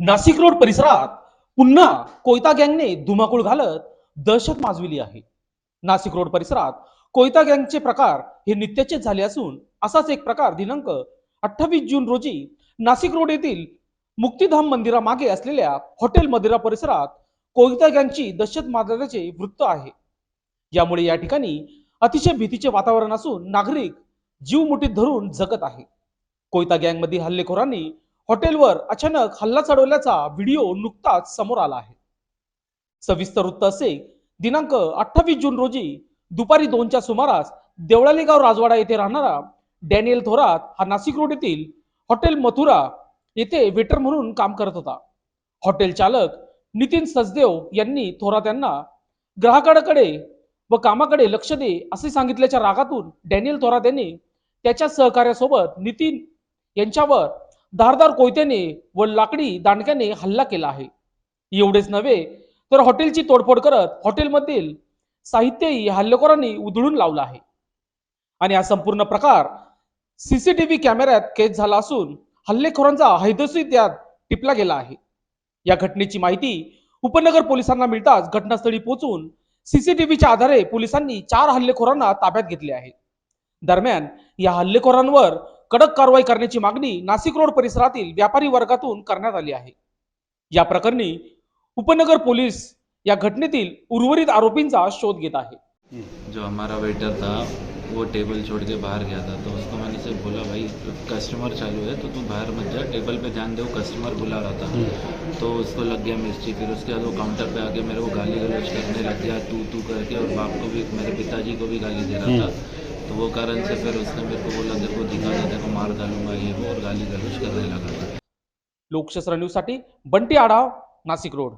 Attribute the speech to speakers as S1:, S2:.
S1: Nashik road परिसरात पुन्हा कोयता गँगने धुमाकूळ घालत दहशत माजविली आहे. नाशिक रोड परिसरात कोयता गँगचे प्रकार हे नित्याचेच झाले असून असाच एक प्रकार दिनांक अठ्ठावीस जून रोजी नाशिक रोड येथील मुक्तिधाम मंदिरामागे असलेल्या हॉटेल मदिरा परिसरात कोयता गँगची दहशत माजल्याचे वृत्त आहे. यामुळे या ठिकाणी अतिशय भीतीचे वातावरण असून नागरिक जीव मुठीत धरून जगत आहे. कोयता गँगमधील हल्लेखोरांनी हॉटेलवर अचानक हल्ला चढवल्याचा व्हिडिओ नुकताच समोर आला आहे. सविस्तर वृत्त असे दिनांक अठ्ठावीस जून रोजी दुपारी दोनच्या सुमारास देवळालेगाव राजवाडा येथे राहणारा डॅनियल थोरात हा नाशिक रोड येथील हॉटेल मथुरा येथे वेटर म्हणून काम करत होता. हॉटेल चालक नितीन सचदेव यांनी थोरात यांना ग्राहकाकडे व कामाकडे लक्ष दे असे सांगितल्याच्या रागातून डॅनियल थोरात यांनी त्याच्या सहकार्यासोबत नितीन यांच्यावर धारदार कोयत्याने व लाकडी दांडक्याने हल्ला केला आहे. एवढेच नव्हे तर हॉटेलची तोडफोड करत हॉटेलमधील साहित्यही हल्लेखोरांनी उधळून लावलं आहे. आणि हा संपूर्ण प्रकार सीसीटीव्ही कॅमेऱ्यात कैद झाला असून हल्लेखोरांचा हैदोसी त्यात टिपला गेला आहे. या घटनेची माहिती उपनगर पोलिसांना मिळताच घटनास्थळी पोहोचून सीसीटीव्हीच्या आधारे पोलिसांनी चार हल्लेखोरांना ताब्यात घेतले आहे. दरम्यान या हल्लेखोरांवर कडक कारवाई करण्याची मागणी नाशिक रोड परिसरातील व्यापारी वर्गातून करण्यात आली आहे. या प्रकरणी उपनगर पोलीस या घटनेतील उर्वरित आरोपींचा शोध घेत आहे.
S2: जो हमारा वेटर था वो टेबल छोड़ के बाहर गया था तो उसको मैंने से बोला भाई कस्टमर चालू है तो तू बाहर मत जा टेबल पे ध्यान दे वो कस्टमर बुला रहा था। तो उसको लग गया मिर्ची फिर उसके बाद वो काउंटर पे आके मेरे को गाली गलौज करने लग गया तू तू करके और बाप को भी मेरे पिताजी को भी गाली दे रहा था। तो वो कारण से फिर उसने मेरे को बोला देखो दिखा दे देखो मार डालूंगा ये वो और गाली गलौज करने लगा
S1: लोकशस्त्र न्यूजसाठी बंटी आडाव नाशिक रोड.